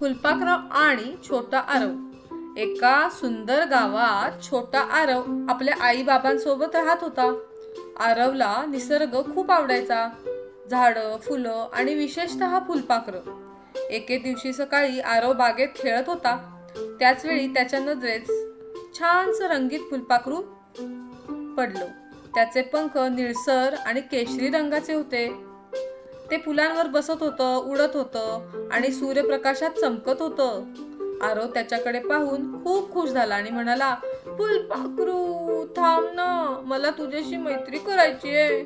फुलपाखराव आणि छोटा आरव. एका सुंदर गावात छोटा आरव आपल्या आई बाबांसोबत राहत होता. आरवला निसर्ग खूप आवडायचा. झाडं फुलं आणि विशेषतः फुलपाखरं. एके दिवशी सकाळी आरव बागेत खेळत होता. त्याच वेळी त्याच्या नजरेत छानसं रंगीत फुलपाखरू पडलं. त्याचे पंख निळसर आणि केशरी रंगाचे होते. ते फुलांवर बसत होतं उडत होतं आणि सूर्यप्रकाशात चमकत होतं. आरो त्याच्याकडे पाहून खूप खुश झाला आणि म्हणाला फुलपाखरू थांब ना मला तुझ्याशी मैत्री करायची आहे.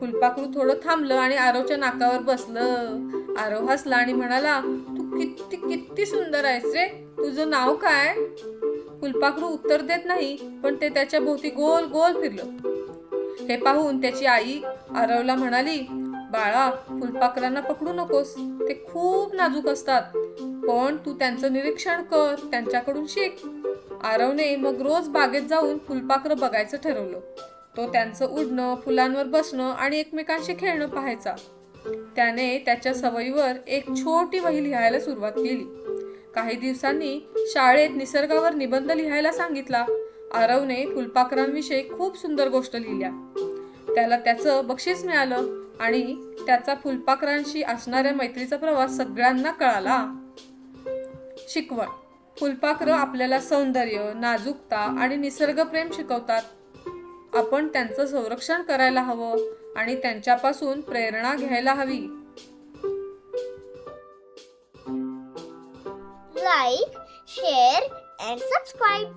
फुलपाखरू थोडं थांबलं आणि आरोच्या नाकावर बसलं. आरो हसला आणि म्हणाला तू किती किती सुंदर आहेस रे तुझं नाव काय? फुलपाखरू उत्तर देत नाही पण ते त्याच्या भोवती गोल गोल फिरलं. हे पाहून त्याची आई आरवला म्हणाली बाळा फुलपाखरांना पकडू नकोस. ते खूप नाजूक असतात. पण तू त्यांचं निरीक्षण कर त्यांच्याकडून शिक. आरवने मग रोज बागेत जाऊन फुलपाखरं बघायचं ठरवलं. तो त्यांचं उडणं फुलांवर बसणं आणि एकमेकांशी खेळणं पाहायचा. त्याने त्याच्या सवयीवर एक छोटी वही लिहायला सुरुवात केली. काही दिवसांनी शाळेत निसर्गावर निबंध लिहायला सांगितला. आरवने फुलपाखरांविषयी खूप सुंदर गोष्ट लिहिल्या. त्याला त्याचं बक्षीस मिळालं. आणि त्याचा फुलपाखरांशी असणाऱ्या मैत्रीचा प्रवास सगळ्यांना कळाला. शिकवण. फुलपाखरं आपल्याला सौंदर्य नाजूकता आणि निसर्गप्रेम शिकवतात. आपण त्यांचं संरक्षण करायला हवं आणि त्यांच्यापासून प्रेरणा घ्यायला हवी. Like share and subscribe